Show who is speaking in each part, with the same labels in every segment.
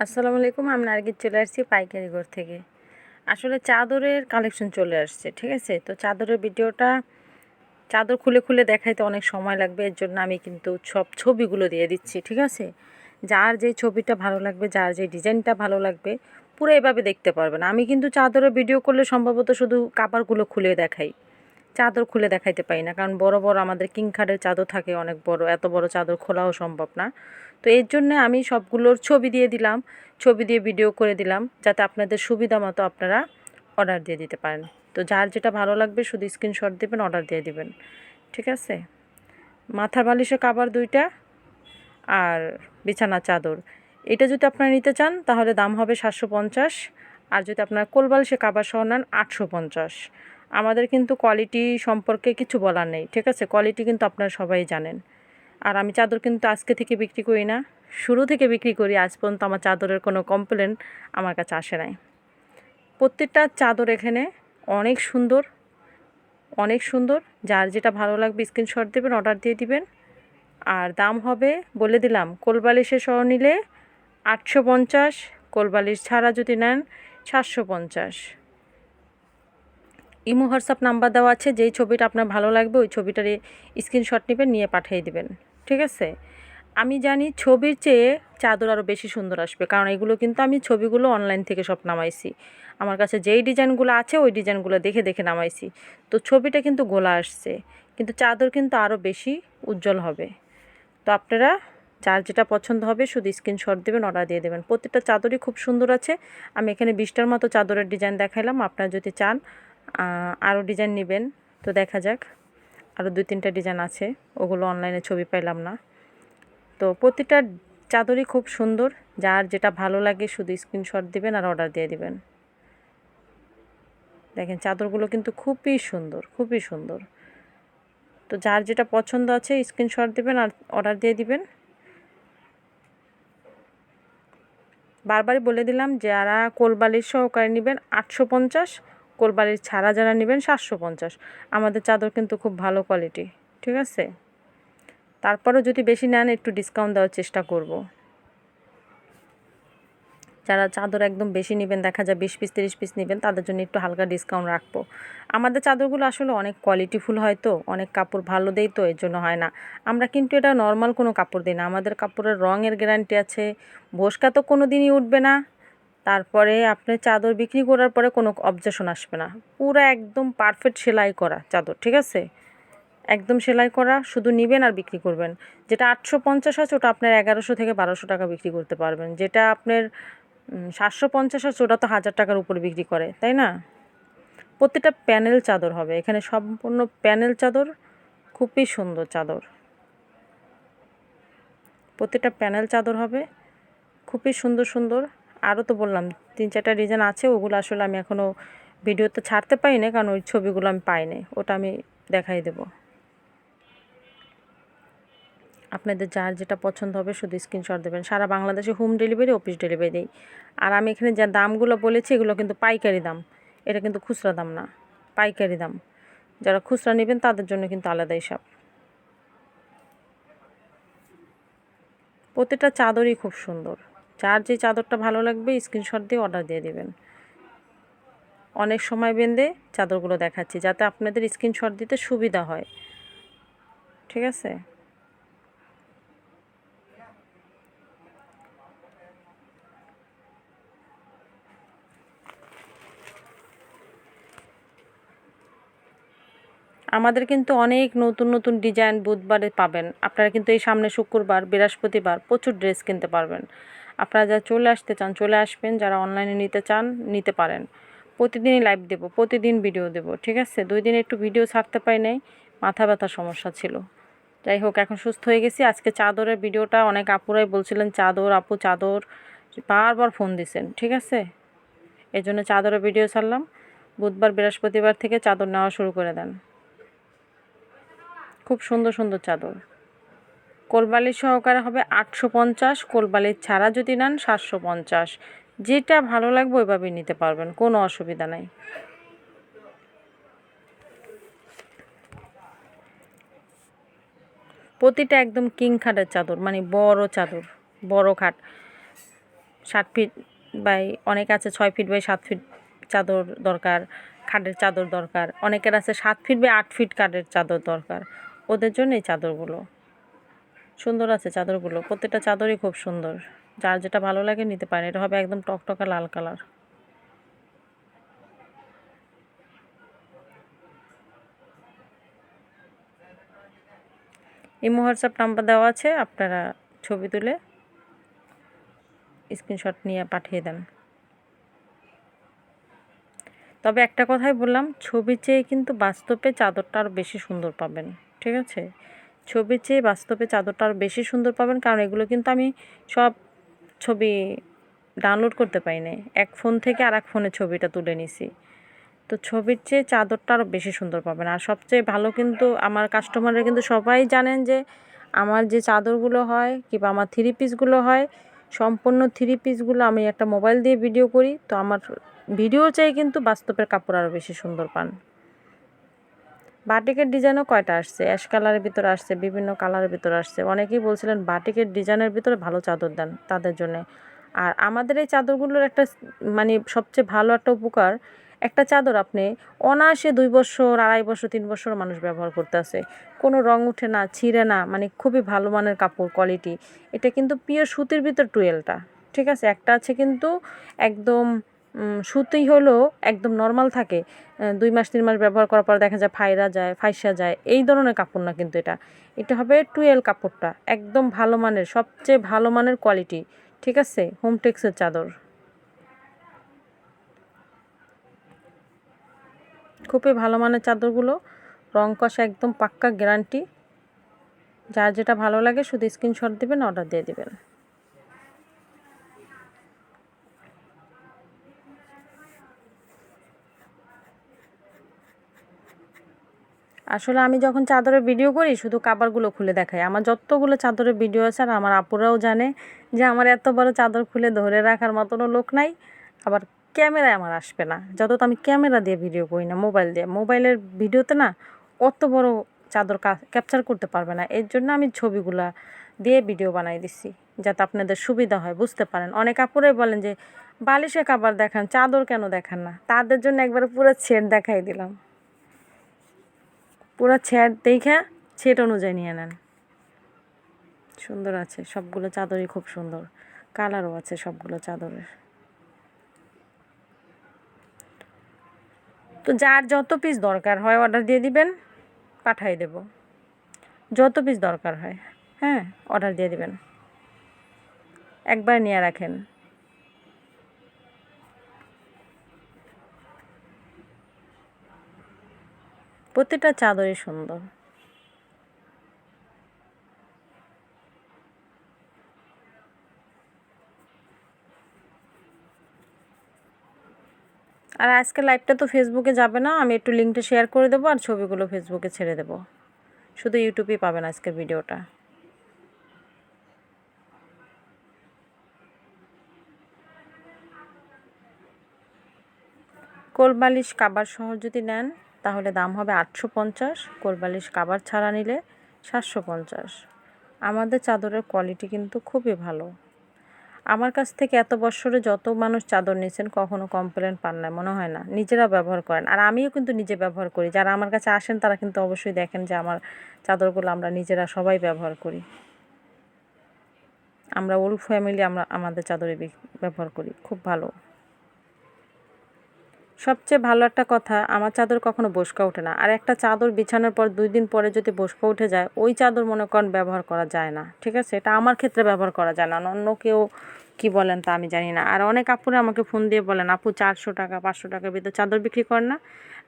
Speaker 1: আসসালামু আলাইকুম, আমি নার্গিস চলে আসছি পাইকারি ঘর থেকে। আসলে চাদরের কালেকশন চলে আসছে, ঠিক আছে? তো চাদরের ভিডিওটা চাদর খুলে খুলে দেখাইতে অনেক সময় লাগবে, এর জন্য আমি কিন্তু সব ছবিগুলো দিয়ে দিচ্ছি, ঠিক আছে? যার যে ছবিটা ভালো লাগবে, যার যে ডিজাইনটা ভালো লাগবে, পুরো এভাবে দেখতে পারবেন। আমি কিন্তু চাদরের ভিডিও করলে সম্ভবত শুধু কাপড়গুলো খুলে দেখাই। চাদর খুলে দেখাইতে পারি না। কারণ বড় বড় আমাদের কিংখারের চাদর থাকে অনেক বড়, এত বড় চাদর খোলাও সম্ভব না। তো এর জন্য আমি সবগুলোর ছবি দিয়ে দিলাম, ছবি দিয়ে ভিডিও করে দিলাম, যাতে আপনাদের সুবিধা মতো আপনারা অর্ডার দিয়ে দিতে পারেন। তো যার যেটা ভালো লাগবে শুধু স্ক্রিনশট দেবেন অর্ডার দিয়ে দিবেন। ঠিক আছে? মাথার বালিশের কাবার দুইটা আর বিছানা চাদর। এটা যদি আপনারা নিতে চান, তাহলে দাম হবে সাতশো পঞ্চাশ। আর যদি আপনারা কোলবালিশে কাবার সহ নেন, আটশো পঞ্চাশ। আমাদের কিন্তু কোয়ালিটি সম্পর্কে কিছু বলার নেই, ঠিক আছে? কোয়ালিটি কিন্তু আপনারা সবাই জানেন। আর আমি চাদর কিন্তু আজকে থেকে বিক্রি করি না, শুরু থেকে বিক্রি করি, আজ পর্যন্ত আমার চাদরের কোনো কমপ্লেন আমার কাছে আসে নাই। প্রত্যেকটা চাদর এখানে অনেক সুন্দর অনেক সুন্দর। যার যেটা ভালো লাগবে স্ক্রিনশট দেবেন অর্ডার দিয়ে দিবেন। আর দাম হবে, বলে দিলাম, কোলবালিশের সহ নিলে আটশো পঞ্চাশ, কোলবালিশ ছাড়া যদি নেন সাতশো পঞ্চাশ। ইমো, হোয়াটসঅ্যাপ নাম্বার দেওয়া আছে, যেই ছবিটা আপনার ভালো লাগবে, ওই ছবিটার স্ক্রিনশট নেবেন, নিয়ে পাঠিয়ে দিবেন, ঠিক আছে? আমি জানি ছবির চেয়ে চাদর আরও বেশি সুন্দর আসবে, কারণ এগুলো কিন্তু আমি ছবিগুলো অনলাইন থেকে সব নামাইছি। আমার কাছে যেই ডিজাইনগুলো আছে, ওই ডিজাইনগুলো দেখে দেখে নামাইছি। তো ছবিটা কিন্তু গোলা আসছে, কিন্তু চাদর কিন্তু আরও বেশি উজ্জ্বল হবে। তো আপনারা যার যেটা পছন্দ হবে, শুধু স্ক্রিনশট দেবেন, অর্ডার দিয়ে দেবেন। প্রত্যেকটা চাদরই খুব সুন্দর আছে। আমি এখানে বিশটার মতো চাদরের ডিজাইন দেখাইলাম, আপনারা যদি চান আরও ডিজাইন নেবেন। তো দেখা যাক, আরও দুই তিনটা ডিজাইন আছে, ওগুলো অনলাইনে ছবি পাইলাম না। তো প্রতিটা চাদরই খুব সুন্দর, যার যেটা ভালো লাগে শুধু স্ক্রিনশট দিবেন আর অর্ডার দিয়ে দিবেন। দেখেন, চাদরগুলো কিন্তু খুবই সুন্দর খুবই সুন্দর। তো যার যেটা পছন্দ আছে স্ক্রিনশট দিবেন আর অর্ডার দিয়ে দিবেন। বারবারই বলে দিলাম, যারা কোলবালির সহকারে নেবেন আটশো পঞ্চাশ কোলবালির ছাড়া যারা নেবেন সাতশো পঞ্চাশ। আমাদের চাদর কিন্তু খুব ভালো কোয়ালিটি ঠিক আছে? তারপরেও যদি বেশি নেন, একটু ডিসকাউন্ট দেওয়ার চেষ্টা করব। যারা চাদর একদম বেশি নেবেন, দেখা যায় বিশ পিস, তিরিশ পিস নেবেন, তাদের জন্য একটু হালকা ডিসকাউন্ট রাখব। আমাদের চাদরগুলো আসলে অনেক কোয়ালিটিফুল হয় তো, অনেক কাপড় ভালো দেই তো, এর জন্য হয় না। আমরা কিন্তু এটা নর্মাল কোনো কাপড় দিই না। আমাদের কাপড়ের রঙের গ্যারান্টি আছে। বসকা তো কোনো দিনই উঠবে না। তারপরে আপনি চাদর বিক্রি করার পরে কোনো অবজেশন আসবে না। পুরো একদম পারফেক্ট সেলাই করা চাদর, ঠিক আছে? একদম সেলাই করা, শুধু নেবেন আর বিক্রি করবেন। যেটা আটশো পঞ্চাশ আছে, ওটা আপনার এগারোশো থেকে বারোশো টাকা বিক্রি করতে পারবেন। যেটা আপনার সাতশো পঞ্চাশ আছে, ওটা তো হাজার টাকার উপর বিক্রি করে, তাই না? প্রতিটা প্যানেল চাদর হবে। এখানে সম্পূর্ণ প্যানেল চাদর, খুবই সুন্দর চাদর। প্রতিটা প্যানেল চাদর হবে, খুবই সুন্দর সুন্দর। আরও তো বললাম, তিন চারটা ডিজাইন আছে, ওগুলো আসলে আমি এখনও ভিডিওতে ছাড়তে পারি না কারণ ওই ছবিগুলো আমি পাই পাইনি, ওটা আমি দেখাই দেব। আপনাদের যার যেটা পছন্দ হবে শুধু স্ক্রিনশট দেবেন। সারা বাংলাদেশে হোম ডেলিভারি অফিস ডেলিভারি আর আমি এখানে যা দামগুলো বলেছি, এগুলো কিন্তু পাইকারি দাম। এটা কিন্তু খুচরা দাম না, পাইকারি দাম। যারা খুচরা নেবেন, তাদের জন্য কিন্তু আলাদা হিসাব প্রতিটা চাদরই খুব সুন্দর। যার যে চাদরটা ভালো লাগবে স্ক্রিনশট দিয়ে অর্ডার দিয়ে দেবেন। অনেক সময় বেঁধে চাদরগুলো দেখাচ্ছি, যাতে আপনাদের স্ক্রিনশট দিতে সুবিধা হয়। ঠিক আছে? আমাদের কিন্তু অনেক নতুন নতুন ডিজাইন বুধবারে পাবেন। আপনারা কিন্তু এই সামনে শুক্রবার, বৃহস্পতিবার প্রচুর ড্রেস কিনতে পারবেন। আপনারা যারা চলে আসতে চান, চলে আসবেন, যারা অনলাইনে নিতে চান, নিতে পারেন। প্রতিদিনই লাইভ দেব, প্রতিদিন ভিডিও দেব, ঠিক আছে? দুই দিন একটু ভিডিও ছাড়তে পাই নাই, মাথা ব্যথার সমস্যা ছিল। যাই হোক, এখন সুস্থ হয়ে গেছি। আজকে চাদরের ভিডিওটা অনেক আপুরাই বলছিলেন, চাদর, আপু, চাদর। বারবার ফোন দিছেন, ঠিক আছে? এই জন্য চাদরের ভিডিও ছাড়লাম। বুধবার, বৃহস্পতিবার থেকে চাদর নেওয়া শুরু করে দেন। খুব সুন্দর সুন্দর চাদর। কোলবালির সহকারে হবে আটশো পঞ্চাশ, কোলবালির ছাড়া যদি নেন সাতশো পঞ্চাশ। যেটা ভালো লাগবে ওইভাবেই নিতে পারবেন, কোনো অসুবিধা নাই। প্রতিটা একদম কিং খাটের চাদর মানে বড় চাদর, বড় খাট। ষাট ফিট বাই, অনেক আছে ছয় ফিট বাই সাত ফিট চাদর দরকার, খাটের চাদর দরকার। অনেকের আছে সাত ফিট বাই আট ফিট কাঠের চাদর দরকার। ওদের জন্য এই চাদরগুলো। সুন্দর আছে চাদরগুলো। প্রত্যেকটা চাদরই খুব সুন্দর। যার যেটা ভালো লাগে নিতে পারেন। এটা হবে একদম টকটকা লাল কালার। ইমো হোয়াটসঅ্যাপ নাম্বার দেওয়া আছে। আপনারা ছবি তুলে স্ক্রিনশট নিয়ে পাঠিয়ে দেন। তবে একটা কথাই বললাম, ছবি চেয়ে কিন্তু বাস্তবে চাদরটা আরও বেশি সুন্দর পাবেন। ঠিক আছে? ছবি চেয়ে বাস্তবে চাদরটা আরও বেশি সুন্দর পাবেন, কারণ এগুলো কিন্তু আমি সব ছবি ডাউনলোড করতে পারি না এক ফোন থেকে আর এক ফোনে ছবিটা তুলে নিছি। তো ছবির চেয়ে চাদরটা আরও বেশি সুন্দর পাবেন। আর সবচেয়ে ভালো কিন্তু আমার কাস্টমাররা কিন্তু সবাই জানেন যে আমার যে চাদরগুলো হয় কিংবা আমার থ্রি পিসগুলো হয়, সম্পূর্ণ থ্রি পিসগুলো আমি একটা মোবাইল দিয়ে ভিডিও করি। তো আমার ভিডিও চাই কিন্তু বাস্তবের কাপড় আরও বেশি সুন্দর পান। বাটিকের ডিজাইনও কয়টা আসছে? অ্যাশ কালারের ভিতরে আসছে, বিভিন্ন কালারের ভিতরে আসছে। অনেকেই বলছিলেন বাটিকের ডিজাইনের ভিতরে ভালো চাদর দেন তাদের জন্য। আর আমাদের এই চাদরগুলোর একটা মানে সবচেয়ে ভালো একটা উপকার, একটা চাদর আপনি অনায়াসে দুই বছর, আড়াই বছর, তিন বছর মানুষ ব্যবহার করতে আছে। কোনো রং উঠে না, ছিঁড়ে না মানে খুবই ভালো মানের কাপড় কোয়ালিটি এটা কিন্তু পিওর সুতির ভিতর টুয়েলটা ঠিক আছে? একটা আছে কিন্তু একদম সুতি হলো একদম নর্মাল থাকে। দুই মাস, তিন মাস ব্যবহার করার পর দেখা যায় ফাইরা যায়, ফাইসা যায়, এই ধরনের কাপড় না কিন্তু এটা। এটা হবে টুয়েল কাপড়টা, একদম ভালো মানের, সবচেয়ে ভালো মানের কোয়ালিটি ঠিক আছে? হোমটেক্সের চাদর। খুবই ভালো মানের চাদরগুলো, রং কষা একদম পাক্কা গ্যারান্টি যার যেটা ভালো লাগে শুধু স্ক্রিনশট দিবেন অর্ডার দিয়ে দিবেন। আসলে আমি যখন চাদরের ভিডিও করি, শুধু কাবারগুলো খুলে দেখাই। আমার যতগুলো চাদরের ভিডিও আছে আর আমার আপুরাও জানে যে আমার এত বড় চাদর খুলে ধরে রাখার মতনও লোক নাই, আবার ক্যামেরায় আমার আসবে না। যত তো আমি ক্যামেরা দিয়ে ভিডিও করি না মোবাইল দিয়ে। মোবাইলের ভিডিওতে না অত বড় চাদর ক্যাপচার করতে পারবে না। এর জন্য আমি ছবিগুলা দিয়ে ভিডিও বানাই দিচ্ছি যাতে আপনাদের সুবিধা হয়। বুঝতে পারেন? অনেক আপুরাই বলেন যে, বালিশে কাবার দেখান, চাদর কেন দেখান না? তাদের জন্য একবার পুরো ছেট দেখাই দিলাম। পুরো ছেট দেখে ছেট অনুযায়ী নিয়ে নেন। সুন্দর আছে, সবগুলো চাদরই খুব সুন্দর। কালারও আছে সবগুলো চাদরের। তো যার যত পিস দরকার হয় অর্ডার দিয়ে দিবেন, পাঠাই দেব। যত পিস দরকার হয় হ্যাঁ অর্ডার দিয়ে দিবেন। একবার নিয়ে রাখেন। প্রতিটা চাদরই সুন্দর। আর আজকে লাইভটা তো ফেসবুকে যাবে না, আমি একটু লিঙ্কটা শেয়ার করে দেবো আর ছবিগুলো ফেসবুকে ছেড়ে দেবো। শুধু ইউটিউবেই পাবেন আজকের ভিডিওটা কোলবালিশ কাবার সহ যদি নেন তাহলে দাম হবে আটশো পঞ্চাশ কোলবালিশ কাবার ছাড়া নিলে সাতশো পঞ্চাশ। আমাদের চাদরের কোয়ালিটি কিন্তু খুবই ভালো। আমার কাছ থেকে এত বছরে যত মানুষ চাদর নিয়েছেন কখনো কমপ্লেন পান না, মনে হয় না। নিজেরা ব্যবহার করেন। আর আমিও কিন্তু নিজে ব্যবহার করি। যারা আমার কাছে আসেন তারা কিন্তু অবশ্যই দেখেন যে আমার চাদরগুলো আমরা নিজেরা সবাই ব্যবহার করি। আমরা ওল ফ্যামিলি আমরা আমাদের চাদরে ব্যবহার করি। খুব ভালো। সবচেয়ে ভালো একটা কথা, আমার চাদর কখনো বসকা ওঠে না। আর একটা চাদর বিছানোর পর দুই দিন পরে যদি বসকা উঠে যায়, ওই চাদর মনে করেন ব্যবহার করা যায় না। ঠিক আছে? এটা আমার ক্ষেত্রে ব্যবহার করা যায় না। অন্য কেউ কি বলেন তা আমি জানি না। আর অনেক আপুরে আমাকে ফোন দিয়ে বলেন, আপু, চারশো টাকা, পাঁচশো টাকার ভিতরে চাদর বিক্রি করেন না।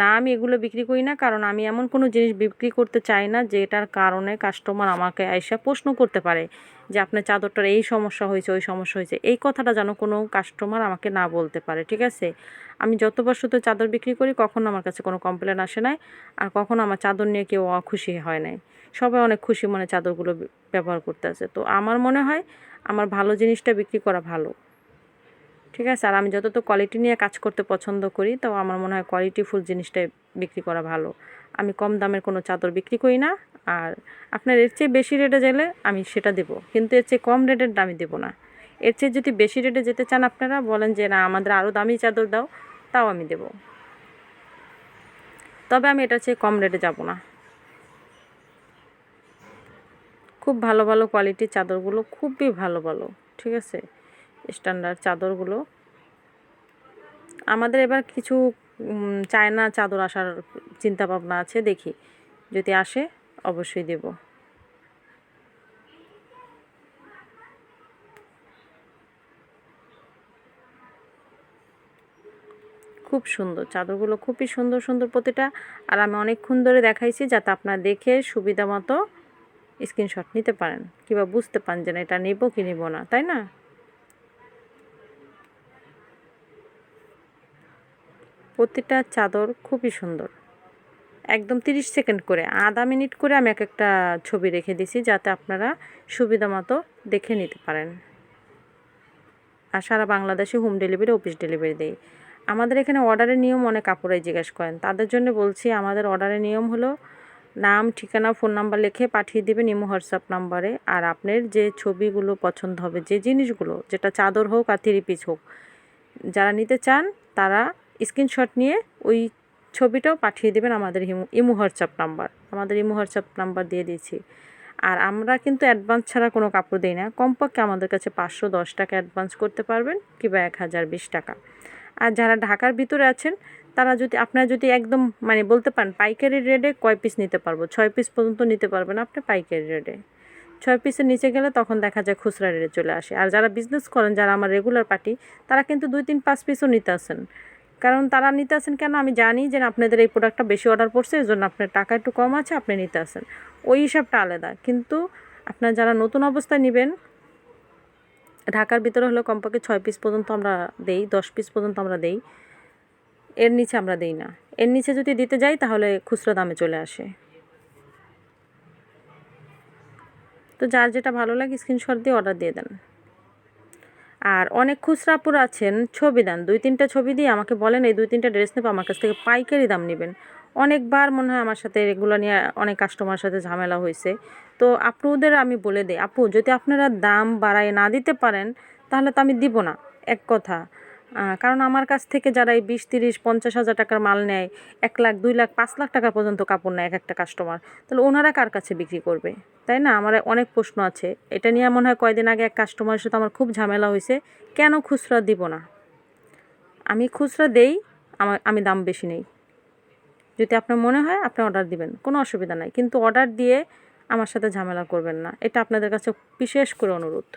Speaker 1: না, আমি এগুলো বিক্রি করি না, কারণ আমি এমন কোনো জিনিস বিক্রি করতে চাই না যেটার কারণে কাস্টমার আমাকে এসে প্রশ্ন করতে পারে যে, আপনার চাদরটার এই সমস্যা হয়েছে, ওই সমস্যা হয়েছে। এই কথাটা যেন কোনো কাস্টমার আমাকে না বলতে পারে, ঠিক আছে? আমি যতবার শুধু চাদর বিক্রি করি, কখনো আমার কাছে কোনো কমপ্লেন আসে নাই, আর কখনো আমার চাদর নিয়ে কেউ অখুশি হয় নাই। সবাই অনেক খুশি মনে চাদরগুলো ব্যবহার করতে আছে। তো আমার মনে হয় আমার ভালো জিনিসটা বিক্রি করা ভালো। ঠিক আছে? আর আমি যত তো কোয়ালিটি নিয়ে কাজ করতে পছন্দ করি, তো আমার মনে হয় কোয়ালিটিফুল জিনিসটাই বিক্রি করা ভালো। আমি কম দামের কোনো চাদর বিক্রি করি না, আর আপনার এর চেয়ে বেশি রেটে গেলে আমি সেটা দেবো। কিন্তু এর চেয়ে কম রেটের দামি দেবো না। এর চেয়ে যদি বেশি রেটে যেতে চান আপনারা, বলেন যে, না, আমাদের আরও দামি চাদর দাও তাও আমি দেব। তবে আমি এটার চেয়ে কম রেটে যাব না। খুব ভালো ভালো কোয়ালিটির চাদরগুলো, খুবই ভালো ভালো, ঠিক আছে? স্ট্যান্ডার্ড চাদরগুলো। আমাদের এবার কিছু চায়না চাদর আসার চিন্তা ভাবনা আছে, দেখি। যদি আসে, অবশ্যই দেব। খুব সুন্দর, চাদরগুলো খুবই সুন্দর সুন্দর প্রতিটা। আর আমি অনেকক্ষণ ধরে দেখাইছি যাতে আপনারা দেখে সুবিধা মতো স্ক্রিনশট নিতে পারেন, কিংবা বুঝতে পারেন যে না এটা নেব কি নেব না, তাই না? প্রতিটা চাদর খুবই সুন্দর। একদম তিরিশ সেকেন্ড করে, আধা মিনিট করে আমি এক একটা ছবি রেখে দিছি, যাতে আপনারা সুবিধা মতো দেখে নিতে পারেন। আর সারা বাংলাদেশে হোম ডেলিভারি, অফিস ডেলিভারি দেয় আমাদের এখানে অর্ডারের নিয়ম অনেক কাপড়াই জিজ্ঞেস করেন। তাদের জন্য বলছি, আমাদের অর্ডারের নিয়ম হলো নাম, ঠিকানা, ফোন নাম্বার লিখে পাঠিয়ে দেবেন ইমো হোয়াটসঅ্যাপ নাম্বারে। আর আপনার যে ছবিগুলো পছন্দ হবে, যে জিনিসগুলো, যেটা চাদর হোক আর থ্রি পিস হোক, যারা নিতে চান, তারা স্ক্রিনশট নিয়ে ওই ছবিটাও পাঠিয়ে দেবেন আমাদের ইমো ইমো হোয়াটসঅ্যাপ নাম্বার। আমাদের ইমো হোয়াটসঅ্যাপ নাম্বার দিয়ে দিয়েছি। আর আমরা কিন্তু অ্যাডভান্স ছাড়া কোনো কাপড় দিই না। কমপক্ষে আমাদের কাছে পাঁচশো দশ টাকা অ্যাডভান্স করতে পারবেন কিংবা এক হাজার বিশ টাকা। আর যারা ঢাকার ভিতরে আছেন তারা যদি, আপনারা যদি একদম মানে বলতে পারেন পাইকারি রেটে কয় পিস নিতে পারব? ছয় পিস পর্যন্ত নিতে পারবেন আপনি পাইকারি রেটে ছয় পিসের নিচে গেলে তখন দেখা যায় খুচরা রেটে চলে আসে। আর যারা বিজনেস করেন, যারা আমার রেগুলার পার্টি তারা কিন্তু দুই, তিন, পাঁচ পিসও নিতে আসেন। কারণ তারা নিতে আসেন কেন? আমি জানি যে আপনাদের এই প্রোডাক্টটা বেশি অর্ডার পড়ছে এই জন্য আপনার টাকা একটু কম আছে, আপনি নিতে আসেন। ওই হিসাবটা আলাদা। কিন্তু আপনার যারা নতুন অবস্থায় নেবেন, ঢাকার ভিতরে হলো কমপক্ষে ছয় পিস পর্যন্ত আমরা দেই, দশ পিস পর্যন্ত আমরা দেই। এর নিচে আমরা দেই না। এর নিচে যদি দিতে যাই, তাহলে খুচরো দামে চলে আসে। তো যার যেটা ভালো লাগে স্ক্রিনশট দিয়ে অর্ডার দিয়ে দেন। আর অনেক খুচরা আপুরা আছেন, ছবি দেন। দুই তিনটা ছবি দিয়ে আমাকে বলেন, এই দুই তিনটা ড্রেস নেব, আমার কাছ থেকে পাইকারি দাম নেবেন। অনেকবার মনে হয় আমার সাথে এগুলো নিয়ে অনেক কাস্টমার সাথে ঝামেলা হয়েছে। তো আপুদের আমি বলে দিই, আপু, যদি আপনারা দাম বাড়ায় না দিতে পারেন, তাহলে তো আমি দিব না। এক কথা। কারণ আমার কাছ থেকে যারা এই বিশ, তিরিশ, পঞ্চাশ হাজার টাকার মাল নেয়, এক লাখ, দুই লাখ, পাঁচ লাখ টাকা পর্যন্ত কাপড় নেয় এক একটা কাস্টমার তাহলে ওনারা কার কাছে বিক্রি করবে? তাই না? আমার অনেক প্রশ্ন আছে। এটা নিয়ে মনে হয় কয়দিন আগে এক কাস্টমারের সাথে আমার খুব ঝামেলা হয়েছে। কেন খুচরা দিব না? আমি খুচরা দেই, আমার, আমি দাম বেশি নেই। যদি আপনার মনে হয় আপনি অর্ডার দিবেন, কোনো অসুবিধা নাই। কিন্তু অর্ডার দিয়ে আমার সাথে ঝামেলা করবেন না। এটা আপনাদের কাছে বিশেষ করে অনুরোধ।